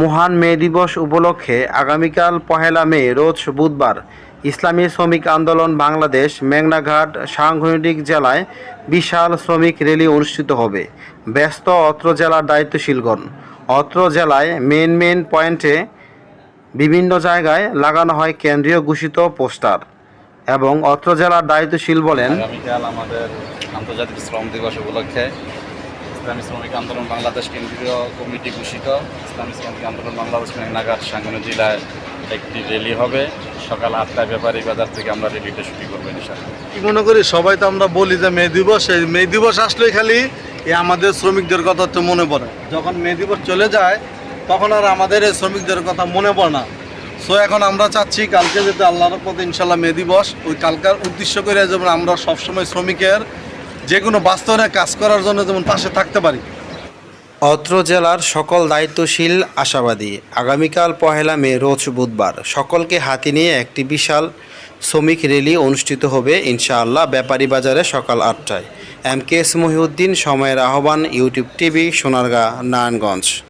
মহান মে দিবস উপলক্ষে আগামীকাল পহেলা মে, রোজ বুধবার, ইসলামী শ্রমিক আন্দোলন বাংলাদেশ, মেঘনাঘাট সাংগঠনিক জেলায় বিশাল শ্রমিক র্যালি অনুষ্ঠিত হবে। ব্যস্ত অত্র জেলার দায়িত্বশীলগণ। অত্র জেলায় মেন মেন পয়েন্টে বিভিন্ন জায়গায় লাগানো হয় কেন্দ্রীয় ঘোষিত পোস্টার এবং অত্র জেলার দায়িত্বশীল বলেন, আগামীকাল আমাদের আন্তর্জাতিক শ্রম দিবস উপলক্ষে ইসলামী শ্রমিক আন্দোলন বাংলাদেশ কেন্দ্রীয় কমিটি ঘোষিত। ইসলামী শ্রমিক আন্দোলন বাংলাদেশ মেঘনাঘাট সাংগঠনিক জেলায় একটি র্যালি হবে। সকাল আটটায় ব্যাপারী বাজার থেকে আমরা র্যালিটা শুরু করব কি মনে করি সবাই তো আমরা বলি যে মে দিবস, এই মে দিবস আসলেই খালি এই আমাদের শ্রমিকদের কথা হচ্ছে মনে পড়ে। যখন মে দিবস চলে যায়, তখন আর আমাদের এই শ্রমিকদের কথা মনে পড়ে না। সো এখন আমরা চাচ্ছি কালকে যেতে আল্লাহর পথে ইনশাল্লাহ মে দিবস, ওই কালকার উদ্দেশ্য করে যেমন আমরা সবসময় শ্রমিকের যে কোনো বাস্তবে কাজ করার জন্য যেমন পাশে থাকতে পারি। অত্র জেলার সকল দায়িত্বশীল আশাবাদী। আগামীকাল পহেলা মে, রোজ বুধবার। সকলকে হাতি নিয়ে একটি বিশাল শ্রমিক র্যালি অনুষ্ঠিত হবে ইনশাআল্লাহ ব্যাপারী বাজারে সকাল আটটায়। এম কে এস মহিউদ্দিন, সময়ের আহ্বান, ইউটিউব টিভি, সোনারগাঁ, নারায়ণগঞ্জ।